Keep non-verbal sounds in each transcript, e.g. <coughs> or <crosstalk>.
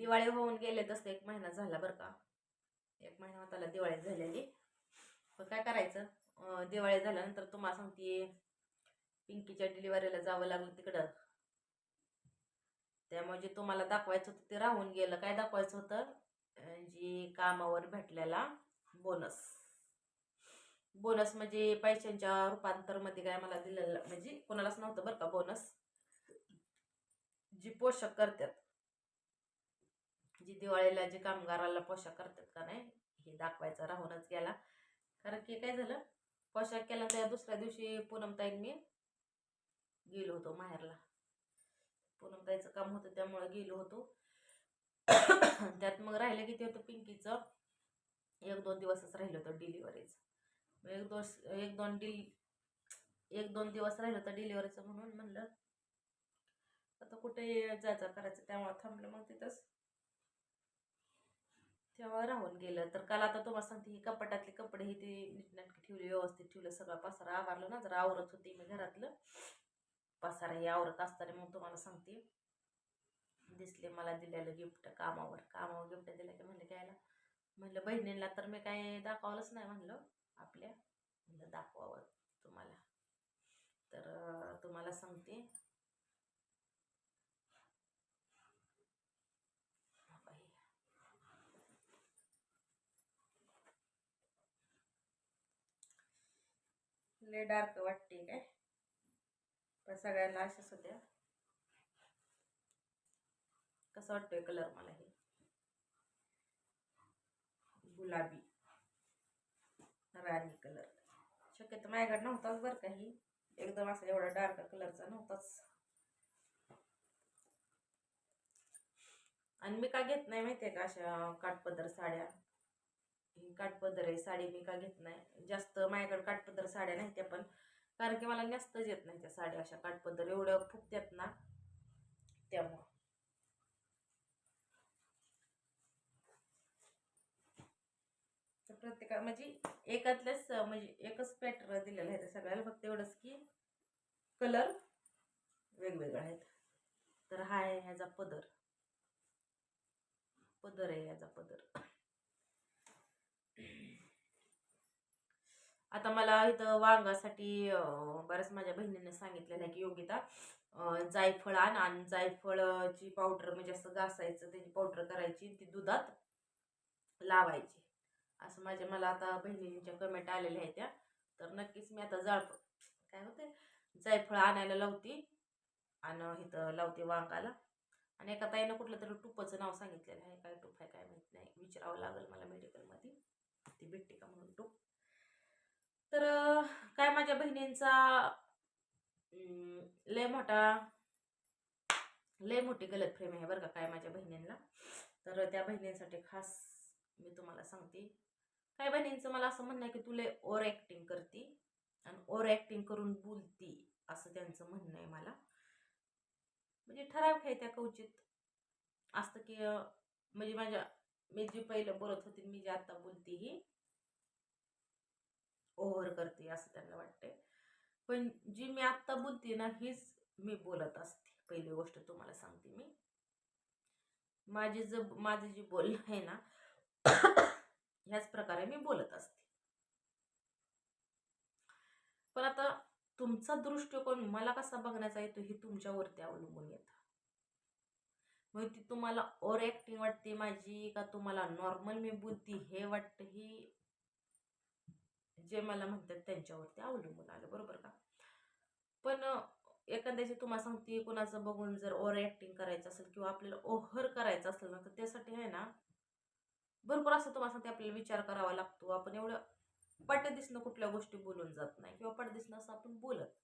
दिवाळी होऊन गेले तसं एक महिना झाला बरं का. एक महिना होताला दिवाळी झालेली. पण काय करायचं? दिवाळी झाल्यानंतर तुम्हाला सांगते पिंकीच्या डिलिव्हरीला जावं लागलं तिकडं. त्यामुळे जे तुम्हाला दाखवायचं होतं ते राहून गेलं. काय दाखवायचं होतं? जी कामावर भेटलेला बोनस बोनस म्हणजे पैशांच्या रूपांतरमध्ये काय मला दिलेलं म्हणजे कोणालाच नव्हतं बरं का बोनस जी पोषक करतात. जी दिवाळीला जे कामगाराला पोशाख करतात का नाही हे दाखवायचा राहूनच गेला. कारण की काय झालं पोशाख केला त्या दुसऱ्या दिवशी पूनमताईन मी गेलो होतो माहेरला. पूनमताईचं काम होतं त्यामुळं गेलो होतो. <coughs> त्यात मग राहिलं किती होतं पिंकीचं एक दोन दिवसच राहिलं होतं डिलिव्हरीचं. एक दोन एक दोन डिल एक दोन दिवस राहिलं होतं डिलिव्हरीचं म्हणून म्हणलं आता कुठे जायचं करायचं? त्यामुळे थांबलं मग तिथंच. तेव्हा राहून गेलं. तर काल आता तुम्हाला सांगते ही कपाटातले कपडे ही ते नीटनाटकी ठेवली व्यवस्थित ठेवलं सगळा पसारा आवरलं ना जरा आवरत होती मी घरातलं. पसारा हे आवरत असताना मग तुम्हाला सांगते. दिसले मला दिलेलं गिफ्ट कामावर. कामावर गिफ्ट दिलं की म्हणलं कायला म्हणलं बहिणींना तर मी काय दाखवलंच नाही म्हणलं आपल्या. म्हणलं दाखवावं तुम्हाला. तर तुम्हाला सांगते हा बाई. लय डार्क वाटते काय? पण सगळ्यांना अशाच होत्या कसं वाटतोय कलर मला हे? गुलाबी. राणी कलर शक्यतो माझ्याकडे नव्हताच बरं का ही. एकदम असा एवढा डार्क कलरचा नव्हताच. आणि मी का घेत नाही माहितीये का अशा काटपदर साड्या? काठपदर आहे साडी मी का घेत नाही. जास्त माझ्याकडे काठपदर साड्या नाही त्या पण. कारण की मला नेसतच येत नाही त्या साड्या अशा काठपदर एवढ्या फुकत्यात ना त्यामुळं. तर प्रत्येका म्हणजे एकातल्याच म्हणजे एकच पॅटर्न दिलेलं आहे त्या सगळ्याला. फक्त एवढंच की कलर वेगवेगळा आहेत. तर हा आहे ह्याचा पदर. पदर आहे ह्याचा पदर. आता मला इथं वांगासाठी बऱ्याच माझ्या बहिणीने सांगितलेलं आहे की योगिता जायफळ आण आणि जायफळची पावडर म्हणजे असं घासायचं त्याची पावडर करायची ती दुधात लावायची. असं माझ्या मला आता बहिणींच्या कमेंट आलेल्या आहेत त्या. तर नक्कीच मी आता जाळ काय होते जायफळ आणायला लावते आणि इथं लावते वांगाला. आणि एका ताईनं कुठलं तरी टुपाचं नाव सांगितलेलं आहे. काय टूप आहे काय माहीत नाही. विचारावं लागेल मला मेडिकलमध्ये ती भेटते का म्हणून तो. तर काय माझ्या बहिणींचा लय मोठा लय मोठी गलत फ्रेम आहे बरं का काय माझ्या बहिणींना. तर त्या बहिणींसाठी खास मी तुम्हाला सांगते. काय बहिणींचं मला असं म्हणणं आहे की तुला ओव्हर ॲक्टिंग करते आणि ओव्हर ॲक्टिंग करून बोलती असं त्यांचं म्हणणं आहे मला. म्हणजे ठराव आहे त्या कवचित. असतं की म्हणजे माझ्या मी जी पहिलं बोलत होती मी जी आता बोलते ही ओव्हर करते असं त्यांना वाटते पण जी मी आत्ता बोलते ना हीच मी बोलत असते. पहिली गोष्ट तुम्हाला सांगते मी. माझी जे माझं जे बोलणं आहे ना ह्याच प्रकारे मी बोलत असते. पण आता तुमचा दृष्टिकोन मला कसा बघण्याचा येतो हे तुमच्यावरती अवलंबून येतं. मग ती तुम्हाला ओर ॲक्टिंग वाटते माझी का तुम्हाला नॉर्मल मी बुद्धी हे वाटतं ही जे मला म्हणतात त्यांच्यावरती अवलंबून आलं बरोबर का? पण एखाद्याची तुम्हाला सांगते कोणाचं बघून जर ओव्हर ॲक्टिंग करायचं असेल किंवा आपल्याला ओव्हर करायचं असेल ना तर त्यासाठी आहे ना भरपूर असं तुम्हाला सांगते आपल्याला विचार करावा लागतो. आपण एवढं पट दिसणं कुठल्या गोष्टी बोलून जात नाही किंवा पट दिसणं असं आपण बोलत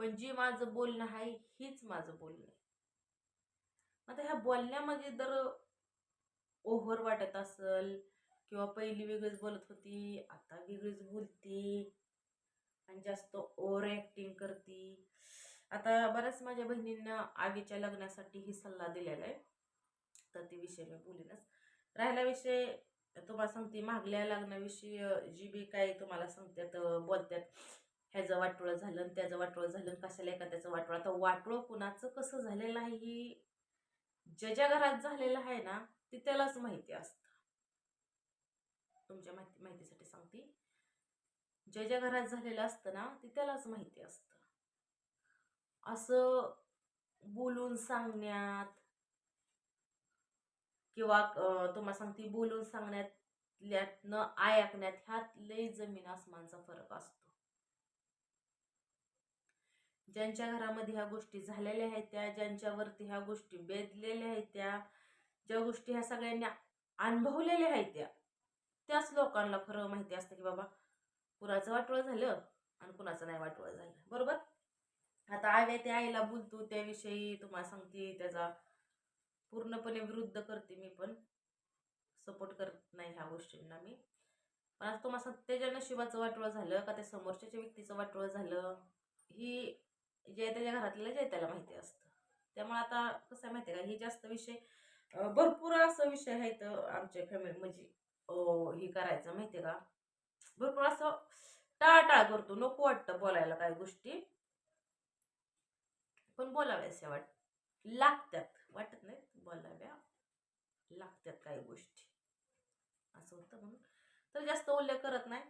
पण जे माझं बोलणं आहे हीच माझं बोलणं आहे. आता ह्या बोलण्यामध्ये जर ओव्हर वाटत असेल किंवा पहिली वेगळीच बोलत होती आता वेगळीच बोलती आणि जास्त ओव्हर ॲक्टिंग करते. आता बऱ्याच माझ्या बहिणींना आवीच्या लग्नासाठी ही सल्ला दिलेला आहे. तर ते विषय मी बोलीनच. राहिला विषय तुम्हाला सांगते मागल्या लग्नाविषयी जी बी काय तुम्हाला सांगतात बोलतात ह्याचं वाटोळं झालं आणि त्याचं वाटोळं झालं कशाला एखाद्याचं वाटोळं? आता वाटोळं कुणाचं कसं झालेलं आहे ही ज्याच्या घरात झालेलं आहे ना ते त्यालाच माहिती असतं. तुमच्या माहिती माहितीसाठी सांगते. ज्याच्या घरात झालेलं असतं ना ते त्यालाच माहिती असतं. असं बोलून सांगण्यात किंवा तुम्हाला सांगते बोलून सांगण्यातल्यातनं ऐकण्यात ह्यात लय जमीन आसमानचा फरक असतो. ज्यांच्या घरामध्ये ह्या गोष्टी झालेल्या आहेत त्या ज्यांच्यावरती ह्या गोष्टी बेदलेल्या आहेत त्या ज्या गोष्टी ह्या सगळ्यांनी अनुभवलेल्या आहेत त्या त्याच लोकांना खरं माहिती असतं की बाबा कुणाचं वाटोळं झालं आणि कुणाचं नाही वाटोळं झालं. बरोबर? आता आव्या त्या आईला बोलतो त्याविषयी तुम्हाला सांगते त्याचा पूर्णपणे विरुद्ध करते मी पण. सपोर्ट करत नाही ह्या गोष्टींना मी. पण आता तुम्हाला सांगते त्याच्या नशिबाचं वाटोळं झालं का त्या समोरच्या व्यक्तीचं वाटोळं झालं ही जे त्याच्या घरातल्या जे त्याला माहिती असतं. त्यामुळे आता कसं आहे माहिती आहे का हे जास्त विषय भरपूर असं विषय आहेत आमच्या फॅमिली म्हणजे हे करायचं माहिती आहे का? भरपूर असं टाळाटाळ करतो नको वाटतं बोलायला काही गोष्टी. पण बोलाव्याशा वाट लागतात वाटत नाही बोलाव्या लागतात काही गोष्टी. असं होतं म्हणून. तर जास्त उल्लेख करत नाही.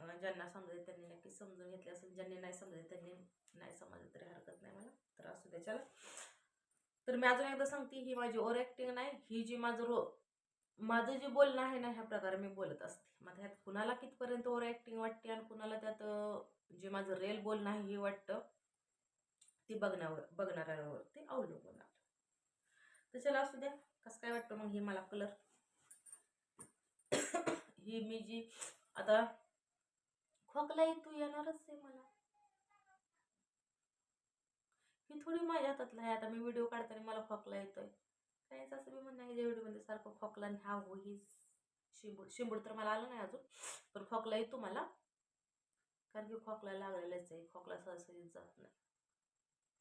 ज्यांना समजेल त्यांनी नक्की समजून घेतले असेल. ज्यांनी नाही समजेल त्यांनी नाही समजलं तरी हरकत नाही मला. तर असू द्या चला. तर मी अजून एकदा सांगते ही माझी ओव्हर ॲक्टिंग नाही ही जी माझं रो माझं जे बोलणं आहे ना ह्या प्रकारे मी बोलत असते. मग ह्यात कुणाला कितपर्यंत ओव्हर ॲक्टिंग वाटते आणि कुणाला त्यात जे माझं रेल बोलणं आहे हे वाटतं ती बघण्यावर बघणाऱ्यावर ते अवलंबून आहे. तर चला असू द्या. कसं काय वाटतं मग हे मला कलर <coughs> ही मी जी आता खोकला येतो येणारच आहे मला. ही थोडी माझ्या हातातलं आहे. आता मी व्हिडिओ काढताना मला खोकला येतोय. काहीच असं मी म्हणणं आहे म्हणजे व्हिडिओमध्ये सारखं खोकला आणि हो ही शिंबूड शिंबूड तर मला आलं नाही अजून पण खोकला येतो मला. कारण की खोकला लागलेलाच आहे. खोकला सहसरीत जात नाही.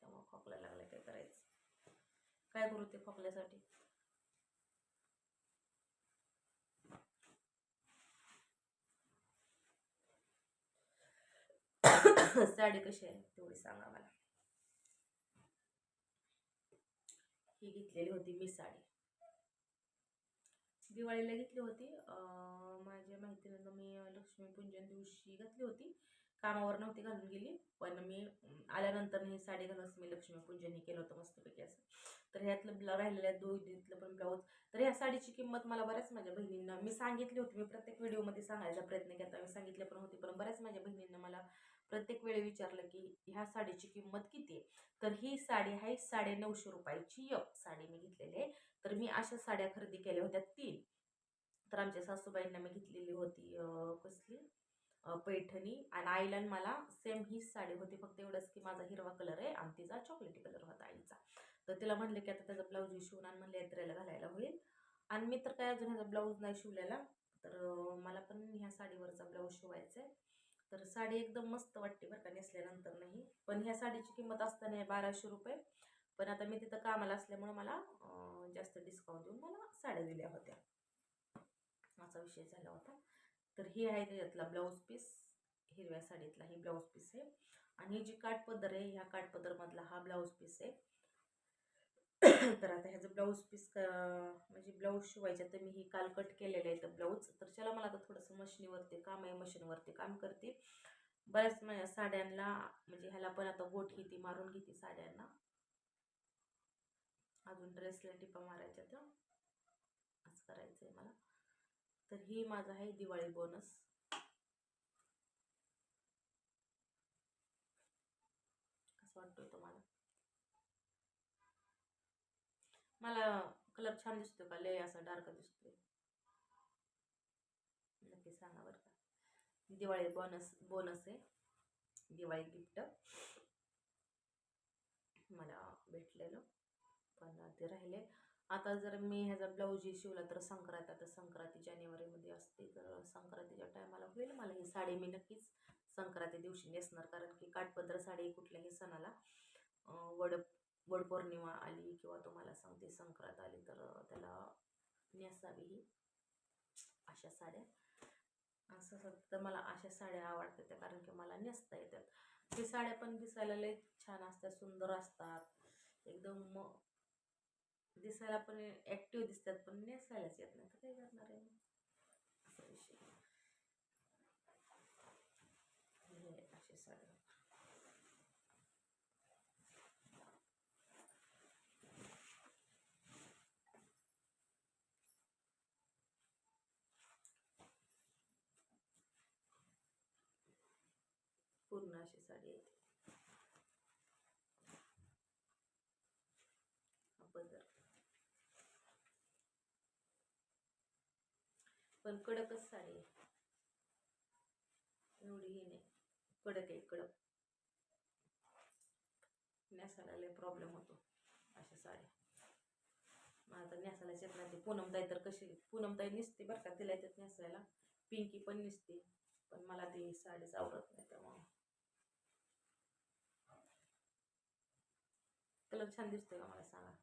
त्यामुळे खोकला लागला काय करायचं? काय करू ते खोकल्यासाठी? साडी कशी आहे तेवढी सांगा मला. ही घेतलेली होती मी साडी. दिवाळीला घेतली होती. माझ्या माहितीनं मी लक्ष्मीपूजन दिवशी घातली होती. कामावर नव्हती घालून गेली. पण मी आल्यानंतर ही साडी घालूनच मी लक्ष्मीपूजन हे केलं होतं मस्तपैकी असं. तर ह्यातलं ब्ला राहिलेल्या दोघीतलं पण ब्लाऊज. तर ह्या साडीची किंमत मला बऱ्याच माझ्या बहिणींना मी सांगितली होती. मी प्रत्येक व्हिडिओमध्ये सांगायचा प्रयत्न केला मी सांगितले पण होते. पण बऱ्याच माझ्या बहिणींना मला प्रत्येक वेळी विचारलं की ह्या साडीची किंमत किती आहे? तर ही साडी आहे साडे नऊशे रुपयाची य साडी मी घेतलेली आहे. तर मी अशा साड्या खरेदी केल्या होत्या तीन. तर आमच्या सासूबाईंना मी घेतलेली होती कसली? पैठणी. आणि आईला मला सेम हीच साडी होती फक्त एवढंच की माझा हिरवा कलर आहे आणि तिचा चॉकलेटी कलर होता आईचा. तर तिला म्हणले की आता त्याचा ब्लाऊज शिवून आणि म्हणले यात्रेला घालायला होईल. आणि मी तर काय अजून ह्याचा ब्लाऊज नाही शिवलेला. तर मला पण ह्या साडीवरचा ब्लाऊज शिवायचा आहे. तर साडी एकदम मस्त वाटते बरं का नेसल्यानंतर नाही. पण ह्या साडीची किंमत असताना आहे बाराशे रुपये. पण आता मी तिथं कामाला असल्यामुळं मला जास्त डिस्काउंट देऊन मला साड्या दिल्या होत्या. असा विषय झाला होता. तर ही आहे त्याच्यातला ब्लाऊज पीस हिरव्या साडीतला ही ब्लाऊज पीस आहे. आणि ही जी काठपदर आहे ह्या काठपदरमधला हा ब्लाऊज पीस आहे. तर आता ह्याचं ब्लाऊज पीस म्हणजे ब्लाऊज शिवायचं तर मी ही काल कट केलेलं आहे तर ब्लाऊज. तर चला मला आता थोडंसं मशीनीवरती काम आहे मशीनवरती काम करते. बऱ्याच माझ्या साड्यांना म्हणजे ह्याला पण आता गोठ घेते मारून घेते साड्यांना. अजून ड्रेसला टिपा मारायच्या तर असं करायचं आहे मला. तर ही माझा आहे दिवाळी बोनस कसं वाटतोय तुम्हाला मला कलर छान दिसतो का? लय असा डार्क दिसतोय. नक्की सांगा बरं का. दिवाळी बोनस बोनस आहे. दिवाळी गिफ्ट मला भेटलेलं. पण ते राहिले. आता जर मी ह्याचा ब्लाऊज शिवला तर संक्रांत आता संक्रांती जानेवारीमध्ये असते. तर संक्रांतीच्या टायमाला होईल मला ही साडी. मी नक्कीच संक्रांती दिवशी नेसणार. कारण की काठपदर साडी कुठल्याही सणाला वडप वड वडपौर्णिमा आली किंवा तुम्हाला सांगते संक्रांत आली तर त्याला नेसावी ही अशा साड्या. असं तर मला अशा साड्या आवडतात त्या कारण की मला नेसता येतात. ते साड्या पण दिसायला लय छान असतात सुंदर असतात. एकदम म दिसायला पण ॲक्टिव्ह दिसतात पण नेसायलाच येत नाही. तर काय करणार आहे असा विषय. हे असे साड्या पूर्ण अशी साडी आहे पदर पण कडकच साडी आहे. एवढी ही नाही. कडक आहे कडक. नेसायला लय प्रॉब्लेम होतो अशा साड्या. मला तर नेसायलाच येत नाही ते पूनमताई तर कशी पूनमताई निसते बरं का तिला येतात नेसायला पिंकी पण निसते. पण मला ती साडीच आवडत नाही त्यामुळे. कलर छान दिसतोय का मला सांगा.